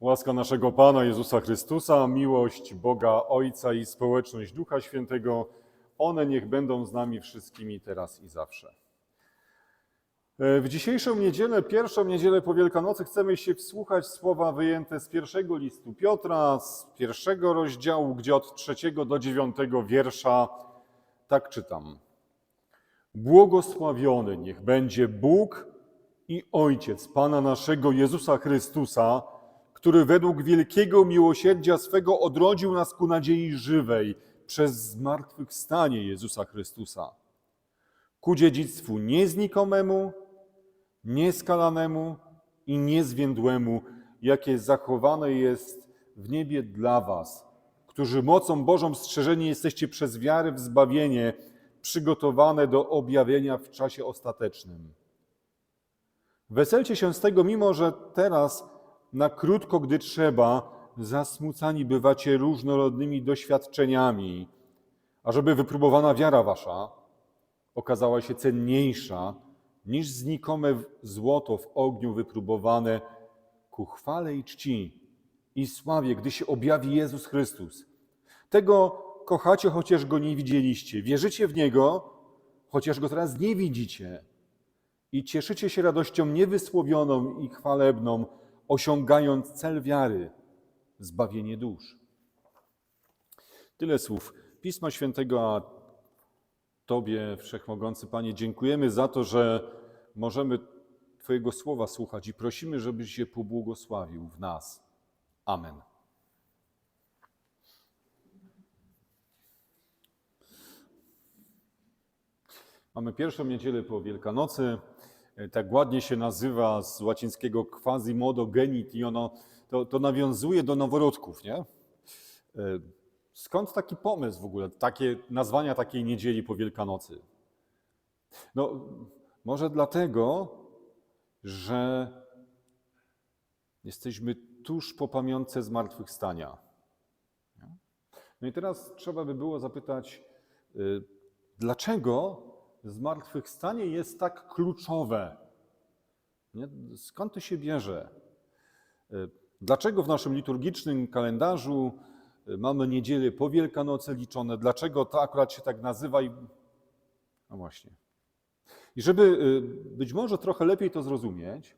Łaska naszego Pana Jezusa Chrystusa, miłość Boga Ojca i społeczność Ducha Świętego, one niech będą z nami wszystkimi teraz i zawsze. E, W dzisiejszą niedzielę, pierwszą niedzielę po Wielkanocy, chcemy się wsłuchać słowa wyjęte z pierwszego listu Piotra, z pierwszego rozdziału, gdzie od trzeciego do dziewiątego wiersza tak czytam. Błogosławiony niech będzie Bóg i Ojciec Pana naszego Jezusa Chrystusa, który według wielkiego miłosierdzia swego odrodził nas ku nadziei żywej przez zmartwychwstanie Jezusa Chrystusa, ku dziedzictwu nieznikomemu, nieskalanemu i niezwiędłemu, jakie zachowane jest w niebie dla was, którzy mocą Bożą strzeżeni jesteście przez wiarę w zbawienie, przygotowane do objawienia w czasie ostatecznym. Weselcie się z tego, mimo że teraz na krótko, gdy trzeba, zasmucani bywacie różnorodnymi doświadczeniami, ażeby wypróbowana wiara wasza okazała się cenniejsza niż znikome złoto w ogniu wypróbowane ku chwale i czci i sławie, gdy się objawi Jezus Chrystus. Tego kochacie, chociaż Go nie widzieliście. Wierzycie w Niego, chociaż Go teraz nie widzicie. I cieszycie się radością niewysłowioną i chwalebną, osiągając cel wiary, zbawienie dusz. Tyle słów Pisma Świętego, a Tobie, Wszechmogący Panie, dziękujemy za to, że możemy Twojego słowa słuchać i prosimy, żebyś się pobłogosławił w nas. Amen. Mamy pierwszą niedzielę po Wielkanocy. E, Tak ładnie się nazywa z łacińskiego quasimodo genit i ono to, to nawiązuje do noworodków, nie? E, Skąd taki pomysł w ogóle, takie nazwania takiej niedzieli po Wielkanocy? No, może dlatego, że jesteśmy tuż po pamiątce zmartwychwstania. No i teraz trzeba by było zapytać, y, dlaczego zmartwychwstanie jest tak kluczowe? Nie? Skąd to się bierze? Y, Dlaczego w naszym liturgicznym kalendarzu y, mamy niedzielę po Wielkanocy liczone? Dlaczego to akurat się tak nazywa? I... No właśnie. I żeby y, być może trochę lepiej to zrozumieć,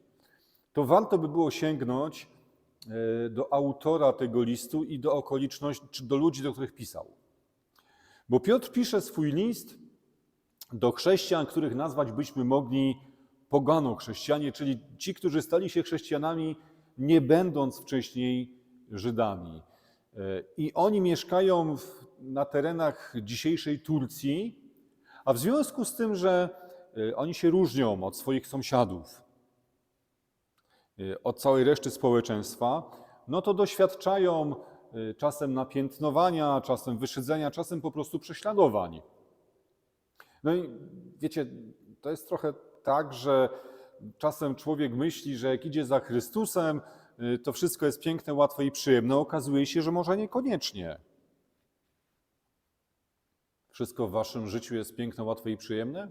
to warto by było sięgnąć do autora tego listu i do okoliczności, czy do ludzi, do których pisał. Bo Piotr pisze swój list do chrześcijan, których nazwać byśmy mogli poganą chrześcijanie, czyli ci, którzy stali się chrześcijanami, nie będąc wcześniej Żydami. Y, I oni mieszkają w, na terenach dzisiejszej Turcji, a w związku z tym, że y, oni się różnią od swoich sąsiadów, y, od całej reszty społeczeństwa, no to doświadczają czasem napiętnowania, czasem wyszydzenia, czasem po prostu prześladowań. No i wiecie, to jest trochę tak, że czasem człowiek myśli, że jak idzie za Chrystusem, y, to wszystko jest piękne, łatwe i przyjemne. Okazuje się, że może niekoniecznie. Wszystko w waszym życiu jest piękne, łatwe i przyjemne?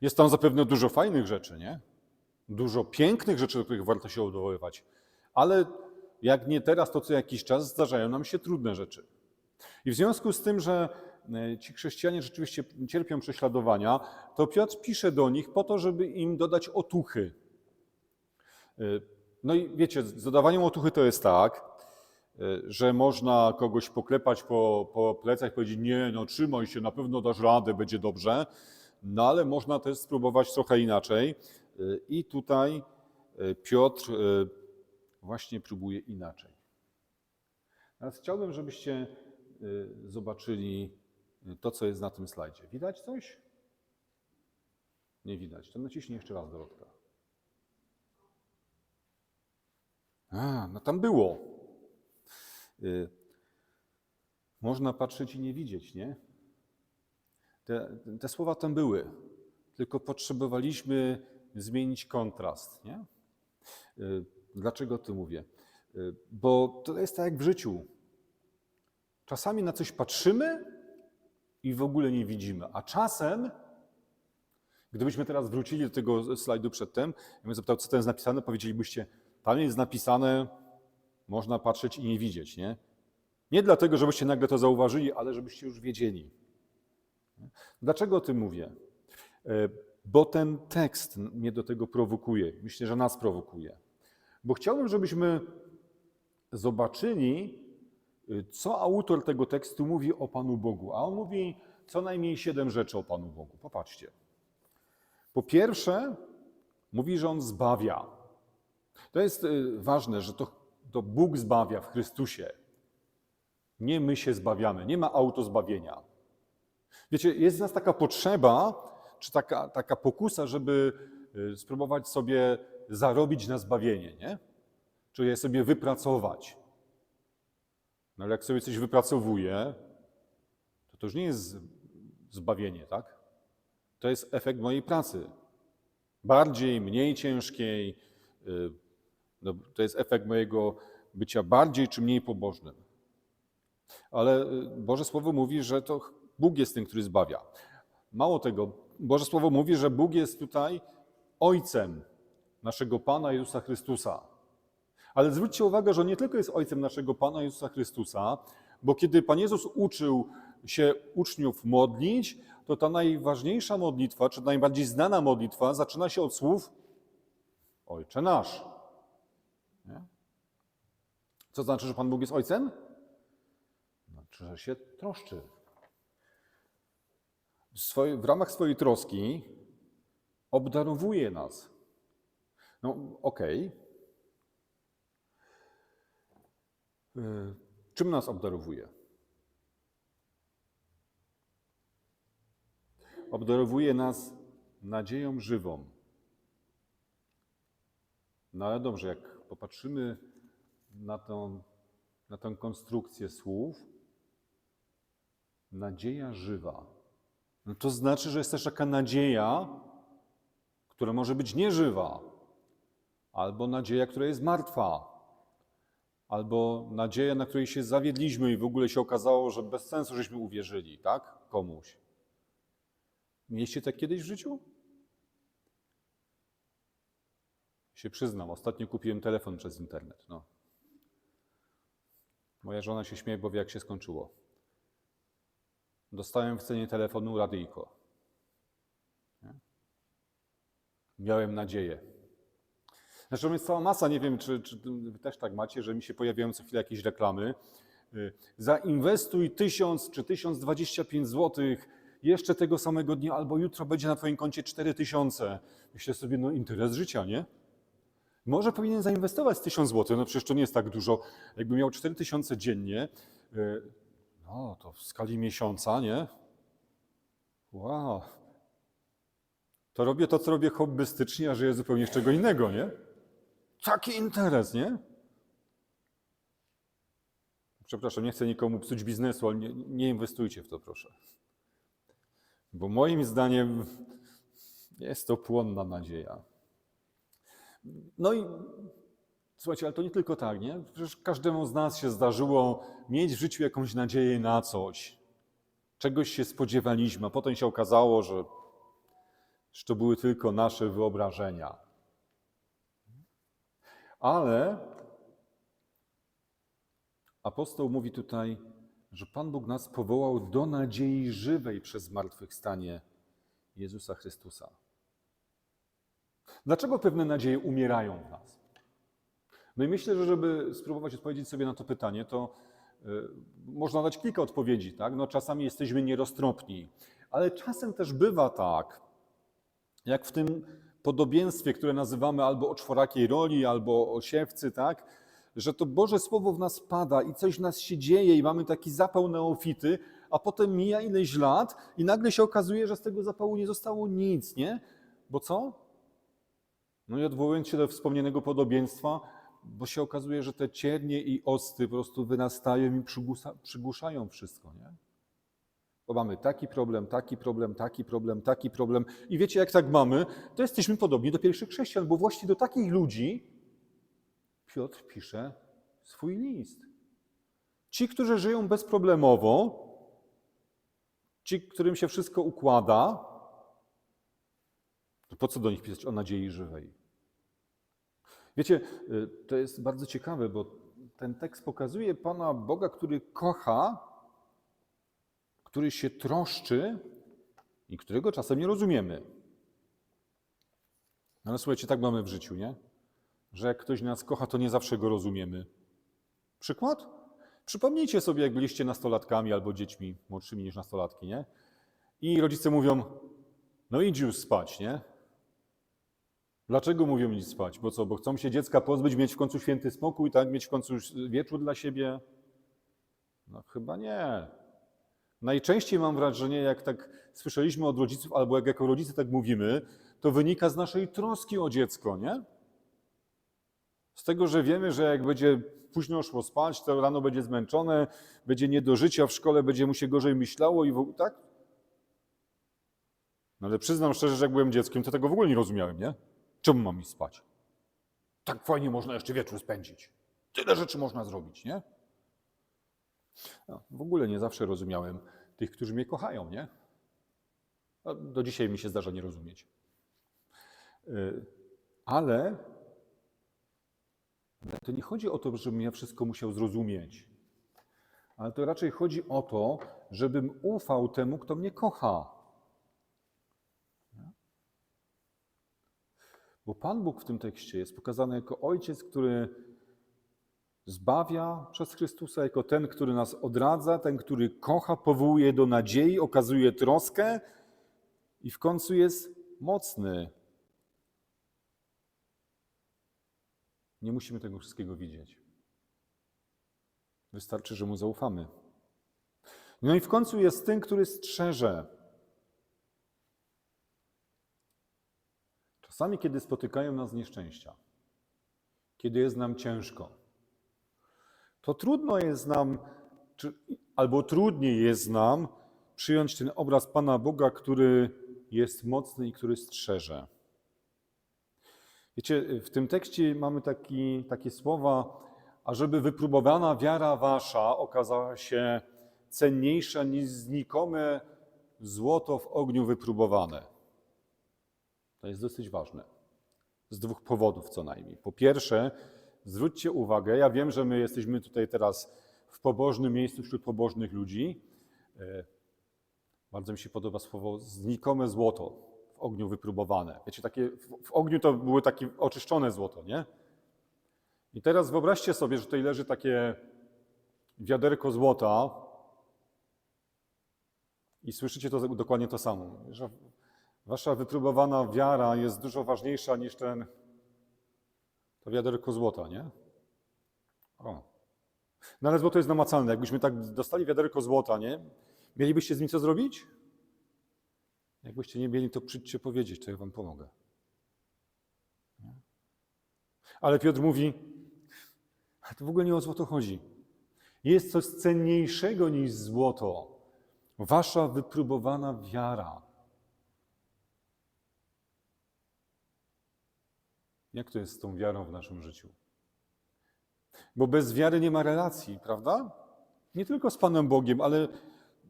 Jest tam zapewne dużo fajnych rzeczy, nie? Dużo pięknych rzeczy, do których warto się odwoływać. Ale jak nie teraz, to co jakiś czas zdarzają nam się trudne rzeczy. I w związku z tym, że ci chrześcijanie rzeczywiście cierpią prześladowania, to Piotr pisze do nich po to, żeby im dodać otuchy. E, No i wiecie, z dodawaniem otuchy to jest tak, e, że można kogoś poklepać po, po plecach i powiedzieć, nie, no trzymaj się, na pewno dasz radę, będzie dobrze. No ale można też spróbować trochę inaczej. E, I tutaj e, Piotr e, właśnie próbuje inaczej. Teraz chciałbym, żebyście zobaczyli to, co jest na tym slajdzie. Widać coś? Nie widać. To naciśnij jeszcze raz, Dorotka. A, no tam było. Y, Można patrzeć i nie widzieć, nie? Te, te słowa tam były, tylko potrzebowaliśmy zmienić kontrast, nie? Y, Dlaczego to mówię? Y, Bo to jest tak jak w życiu. Czasami na coś patrzymy i w ogóle nie widzimy, a czasem, gdybyśmy teraz wrócili do tego slajdu przedtem, ja bym zapytał, co tam jest napisane, powiedzielibyście, tam jest napisane można patrzeć i nie widzieć, nie? Nie dlatego, żebyście nagle to zauważyli, ale żebyście już wiedzieli. Dlaczego o tym mówię? E, Bo ten tekst mnie do tego prowokuje. Myślę, że nas prowokuje. Bo chciałbym, żebyśmy zobaczyli, co autor tego tekstu mówi o Panu Bogu. A on mówi co najmniej siedem rzeczy o Panu Bogu. Popatrzcie. Po pierwsze, mówi, że on zbawia. To jest y, ważne, że to, to Bóg zbawia w Chrystusie. Nie my się zbawiamy, nie ma autozbawienia. Wiecie, jest w nas taka potrzeba, czy taka, taka pokusa, żeby y, spróbować sobie zarobić na zbawienie, nie? Czy je sobie wypracować. No ale jak sobie coś wypracowuję, to to już nie jest zbawienie, tak? To jest efekt mojej pracy. Bardziej, mniej ciężkiej. y, No, to jest efekt mojego bycia bardziej czy mniej pobożnym. Ale y, Boże Słowo mówi, że to Bóg jest tym, który zbawia. Mało tego, Boże Słowo mówi, że Bóg jest tutaj Ojcem naszego Pana Jezusa Chrystusa. Ale zwróćcie uwagę, że On nie tylko jest Ojcem naszego Pana Jezusa Chrystusa, bo kiedy Pan Jezus uczył się uczniów modlić, to ta najważniejsza modlitwa, czy najbardziej znana modlitwa, zaczyna się od słów Ojcze nasz. Nie? Co znaczy, że Pan Bóg jest Ojcem? Znaczy, że się troszczy. W, ramach swojej troski obdarowuje nas. No, okej. Y, Czym nas obdarowuje? Obdarowuje nas nadzieją żywą. No ale dobrze, jak popatrzymy na tą, na konstrukcję słów, nadzieja żywa, no to znaczy, że jest też taka nadzieja, która może być nieżywa, albo nadzieja, która jest martwa, albo nadzieja, na której się zawiedliśmy i w ogóle się okazało, że bez sensu żeśmy uwierzyli, tak? Komuś. Mieliście tak kiedyś w życiu? Się przyznam, ostatnio kupiłem telefon przez internet. No. Moja żona się śmieje, bo wie, jak się skończyło. Dostałem w cenie telefonu radyjko. Miałem nadzieję. Zresztą jest cała masa, nie wiem, czy, czy wy też tak macie, że mi się pojawiają co chwilę jakieś reklamy. Y, Zainwestuj 1000 czy 1025 zł jeszcze tego samego dnia, albo jutro będzie na Twoim koncie 4000. Myślę sobie, no interes życia, nie? Może powinien zainwestować z 1000 zł, no przecież to nie jest tak dużo. Jakby miał 4000 dziennie, y, no to w skali miesiąca, nie? Wow. To robię to, co robię hobbystycznie, a żyję zupełnie z czego innego, nie? Taki interes, nie? Przepraszam, nie chcę nikomu psuć biznesu, ale nie, nie inwestujcie w to, proszę. Bo moim zdaniem jest to płonna nadzieja. No i słuchajcie, ale to nie tylko tak, nie? Przecież każdemu z nas się zdarzyło mieć w życiu jakąś nadzieję na coś. Czegoś się spodziewaliśmy, a potem się okazało, że, że to były tylko nasze wyobrażenia. Ale apostoł mówi tutaj, że Pan Bóg nas powołał do nadziei żywej przez zmartwychwstanie Jezusa Chrystusa. Dlaczego pewne nadzieje umierają w nas? No i myślę, że żeby spróbować odpowiedzieć sobie na to pytanie, to y, można dać kilka odpowiedzi. Tak? No, czasami jesteśmy nieroztropni, ale czasem też bywa tak, jak w tym podobieństwie, które nazywamy albo o czworakiej roli, albo o siewcy, tak? że to Boże Słowo w nas pada i coś w nas się dzieje i mamy taki zapał neofity, a potem mija ileś lat i nagle się okazuje, że z tego zapału nie zostało nic, nie? Bo co? No i odwołując się do wspomnianego podobieństwa, bo się okazuje, że te ciernie i osty po prostu wyrastają i przygłuszają wszystko, nie? Bo mamy taki problem, taki problem, taki problem, taki problem. I wiecie, jak tak mamy, to jesteśmy podobni do pierwszych chrześcijan, bo właśnie do takich ludzi Piotr pisze swój list. Ci, którzy żyją bezproblemowo, ci, którym się wszystko układa, to po co do nich pisać o nadziei żywej? Wiecie, y, to jest bardzo ciekawe, bo ten tekst pokazuje Pana Boga, który kocha, który się troszczy i którego czasem nie rozumiemy. No Ale słuchajcie, tak mamy w życiu, nie? Że jak ktoś nas kocha, to nie zawsze go rozumiemy. Przykład? Przypomnijcie sobie, jak byliście nastolatkami albo dziećmi młodszymi niż nastolatki, nie? I rodzice mówią, no idź już spać, nie? Dlaczego mówią idź spać? Bo co, bo chcą się dziecka pozbyć, mieć w końcu święty spokój, tak? Mieć w końcu wieczór dla siebie? No chyba nie. Najczęściej mam wrażenie, jak tak słyszeliśmy od rodziców, albo jak jako rodzice tak mówimy, to wynika z naszej troski o dziecko, nie? Z tego, że wiemy, że jak będzie późno szło spać, to rano będzie zmęczone, będzie nie do życia w szkole, będzie mu się gorzej myślało i w tak? No ale przyznam szczerze, że jak byłem dzieckiem, to tego w ogóle nie rozumiałem, nie? Czemu mam iść spać? Tak fajnie można jeszcze wieczór spędzić. Tyle rzeczy można zrobić, nie? No, w ogóle nie zawsze rozumiałem tych, którzy mnie kochają, nie? Do dzisiaj mi się zdarza nie rozumieć. Yy, Ale to nie chodzi o to, żebym ja wszystko musiał zrozumieć, ale to raczej chodzi o to, żebym ufał temu, kto mnie kocha. Bo Pan Bóg w tym tekście jest pokazany jako ojciec, który zbawia przez Chrystusa, jako ten, który nas odradza, ten, który kocha, powołuje do nadziei, okazuje troskę i w końcu jest mocny. Nie musimy tego wszystkiego widzieć. Wystarczy, że mu zaufamy. No i w końcu jest tym, który strzeże. Czasami, kiedy spotykają nas nieszczęścia, kiedy jest nam ciężko, to trudno jest nam, czy, albo trudniej jest nam przyjąć ten obraz Pana Boga, który jest mocny i który strzeże. Wiecie, w tym tekście mamy taki, takie słowa, ażeby wypróbowana wiara wasza okazała się cenniejsza niż znikome złoto w ogniu wypróbowane. To jest dosyć ważne. Z dwóch powodów co najmniej. Po pierwsze, zwróćcie uwagę, ja wiem, że my jesteśmy tutaj teraz w pobożnym miejscu wśród pobożnych ludzi. E, Bardzo mi się podoba słowo znikome złoto w ogniu wypróbowane. Wiecie, takie, w, ogniu to było takie oczyszczone złoto, nie? I teraz wyobraźcie sobie, że tutaj leży takie wiaderko złota i słyszycie to dokładnie to samo, że wasza wypróbowana wiara jest dużo ważniejsza niż ten to wiaderko złota, nie? O. No ale złoto jest namacalne. Jakbyśmy tak dostali wiaderko złota, nie? Mielibyście z nim co zrobić? Jakbyście nie mieli, to przyjdźcie powiedzieć, to ja wam pomogę. Ale Piotr mówi, a to w ogóle nie o złoto chodzi. Jest coś cenniejszego niż złoto. Wasza wypróbowana wiara. Jak to jest z tą wiarą w naszym życiu? Bo bez wiary nie ma relacji, prawda? Nie tylko z Panem Bogiem, ale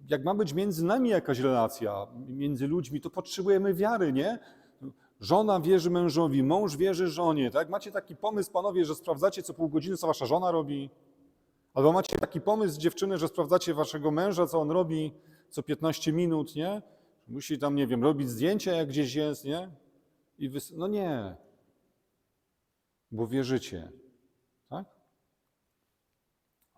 jak ma być między nami jakaś relacja, między ludźmi, to potrzebujemy wiary, nie? Żona wierzy mężowi, mąż wierzy żonie, tak? Macie taki pomysł, panowie, że sprawdzacie co pół godziny, co wasza żona robi? Albo macie taki pomysł, dziewczyny, że sprawdzacie waszego męża, co on robi co 15 minut, nie? Musi tam, nie wiem, robić zdjęcia, jak gdzieś jest, nie? I wys... No nie. Bo wierzycie, tak?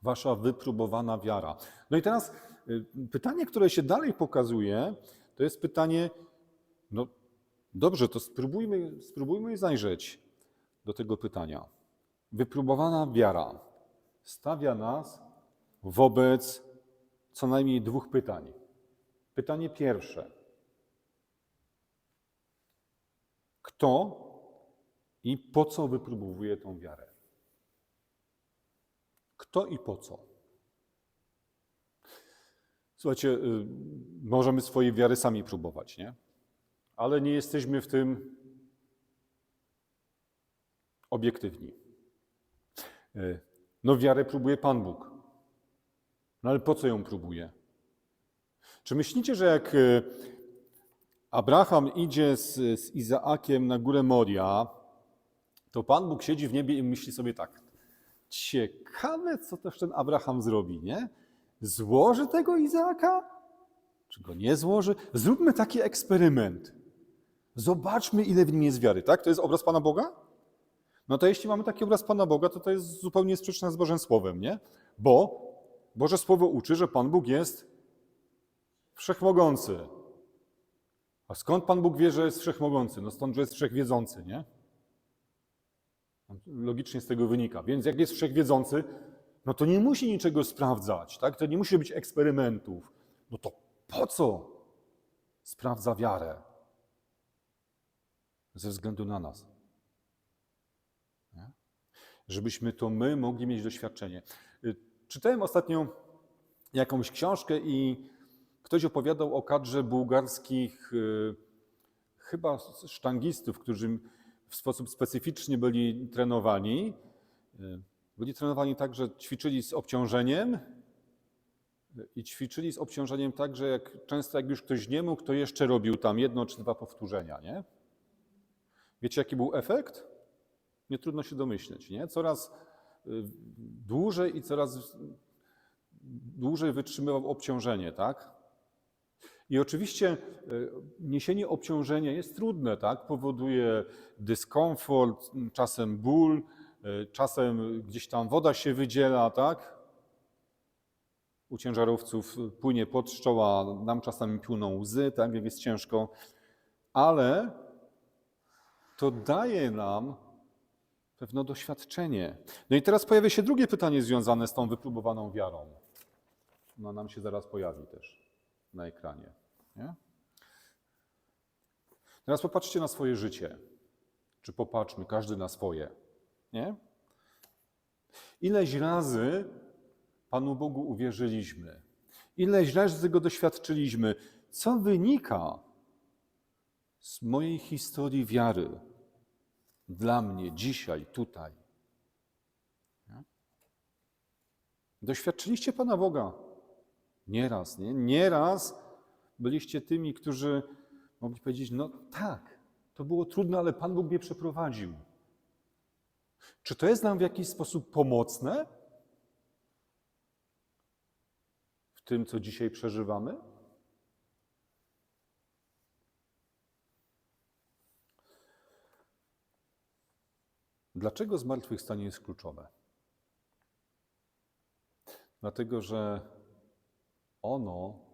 Wasza wypróbowana wiara. No i teraz y, pytanie, które się dalej pokazuje, to jest pytanie, no dobrze, to spróbujmy, spróbujmy zajrzeć do tego pytania. Wypróbowana wiara stawia nas wobec co najmniej dwóch pytań. Pytanie pierwsze. Kto i po co wypróbowuje tą wiarę? Kto i po co? Słuchajcie, y, możemy swojej wiary sami próbować, nie? Ale nie jesteśmy w tym obiektywni. Y, No, wiarę próbuje Pan Bóg. No ale po co ją próbuje? Czy myślicie, że jak y, Abraham idzie z, z Izaakiem na górę Moria, to Pan Bóg siedzi w niebie i myśli sobie tak: Ciekawe, co też ten Abraham zrobi, nie? Złoży tego Izaaka? Czy go nie złoży? Zróbmy taki eksperyment. Zobaczmy, ile w nim jest wiary, tak? To jest obraz Pana Boga? No to jeśli mamy taki obraz Pana Boga, to to jest zupełnie sprzeczne z Bożym Słowem, nie? Bo Boże Słowo uczy, że Pan Bóg jest wszechmogący. A skąd Pan Bóg wie, że jest wszechmogący? No stąd, że jest wszechwiedzący, nie? Logicznie z tego wynika. Więc jak jest wszechwiedzący, no to nie musi niczego sprawdzać, tak? To nie musi być eksperymentów. No to po co sprawdza wiarę? Ze względu na nas. Nie? Żebyśmy to my mogli mieć doświadczenie. Y, Czytałem ostatnio jakąś książkę i ktoś opowiadał o kadrze bułgarskich y, chyba sztangistów, którzy w sposób specyficzny byli trenowani. Y, Byli trenowani tak, że ćwiczyli z obciążeniem y, i ćwiczyli z obciążeniem tak, że jak, często jak już ktoś nie mógł, to jeszcze robił tam jedno czy dwa powtórzenia, nie? Wiecie, jaki był efekt? Nie trudno się domyśleć, nie? Coraz y, dłużej i coraz dłużej wytrzymywał obciążenie, tak? I oczywiście y, niesienie obciążenia jest trudne, tak? Powoduje dyskomfort, czasem ból, y, czasem gdzieś tam woda się wydziela, tak? U ciężarowców płynie pod czoła, nam czasami płyną łzy, tak? Jak jest ciężko, ale to daje nam pewne doświadczenie. No i teraz pojawia się drugie pytanie związane z tą wypróbowaną wiarą. No nam się zaraz pojawi też na ekranie. Nie? Teraz popatrzcie na swoje życie. Czy popatrzmy, każdy na swoje. Nie? Ileś razy Panu Bogu uwierzyliśmy? Ileś razy go doświadczyliśmy? Co wynika z mojej historii wiary dla mnie dzisiaj, tutaj? Doświadczyliście Pana Boga? Nieraz, nie? Nieraz byliście tymi, którzy mogli powiedzieć, no tak, to było trudne, ale Pan Bóg mnie przeprowadził. Czy to jest nam w jakiś sposób pomocne w tym, co dzisiaj przeżywamy? Dlaczego zmartwychwstanie jest kluczowe? Dlatego, że ono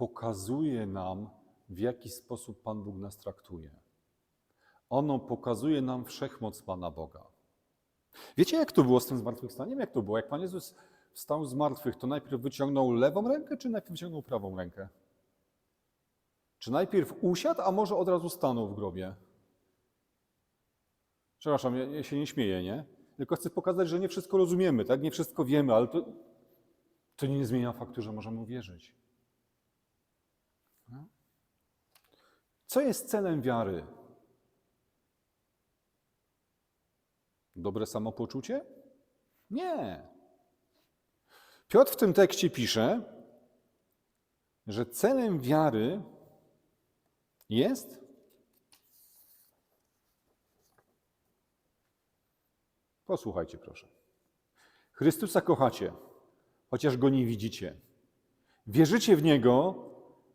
pokazuje nam, w jaki sposób Pan Bóg nas traktuje. Ono pokazuje nam wszechmoc Pana Boga. Wiecie, jak to było z tym zmartwychwstaniem? Jak to było? Jak Pan Jezus wstał z martwych, to najpierw wyciągnął lewą rękę, czy najpierw wyciągnął prawą rękę? Czy najpierw usiadł, a może od razu stanął w grobie? Przepraszam, ja, ja się nie śmieję, nie? Tylko chcę pokazać, że nie wszystko rozumiemy, tak? Nie wszystko wiemy, ale to, to nie zmienia faktu, że możemy uwierzyć. Co jest celem wiary? Dobre samopoczucie? Nie. Piotr w tym tekście pisze, że celem wiary jest Posłuchajcie, proszę. Chrystusa kochacie, chociaż go nie widzicie. Wierzycie w niego,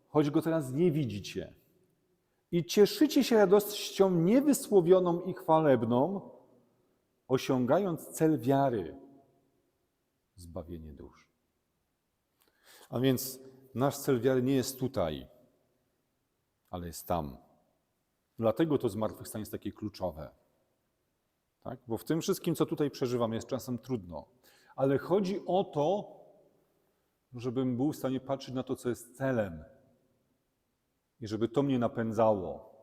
choć go teraz nie widzicie. I cieszycie się radością niewysłowioną i chwalebną, osiągając cel wiary zbawienie dusz. A więc nasz cel wiary nie jest tutaj, ale jest tam. Dlatego to zmartwychwstanie jest takie kluczowe. Tak? Bo w tym wszystkim, co tutaj przeżywam, jest czasem trudno. Ale chodzi o to, żebym był w stanie patrzeć na to, co jest celem. I żeby to mnie napędzało.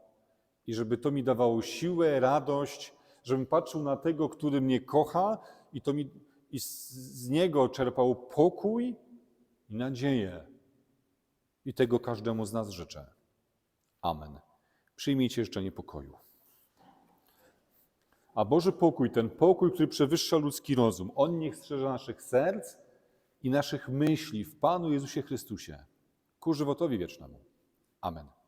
I żeby to mi dawało siłę, radość, żebym patrzył na tego, który mnie kocha i, to mi, i z, niego czerpał pokój i nadzieję. I tego każdemu z nas życzę. Amen. Przyjmijcie życzenie pokoju. A Boży pokój, ten pokój, który przewyższa ludzki rozum, on niech strzeże naszych serc i naszych myśli w Panu Jezusie Chrystusie ku żywotowi wiecznemu. Amen.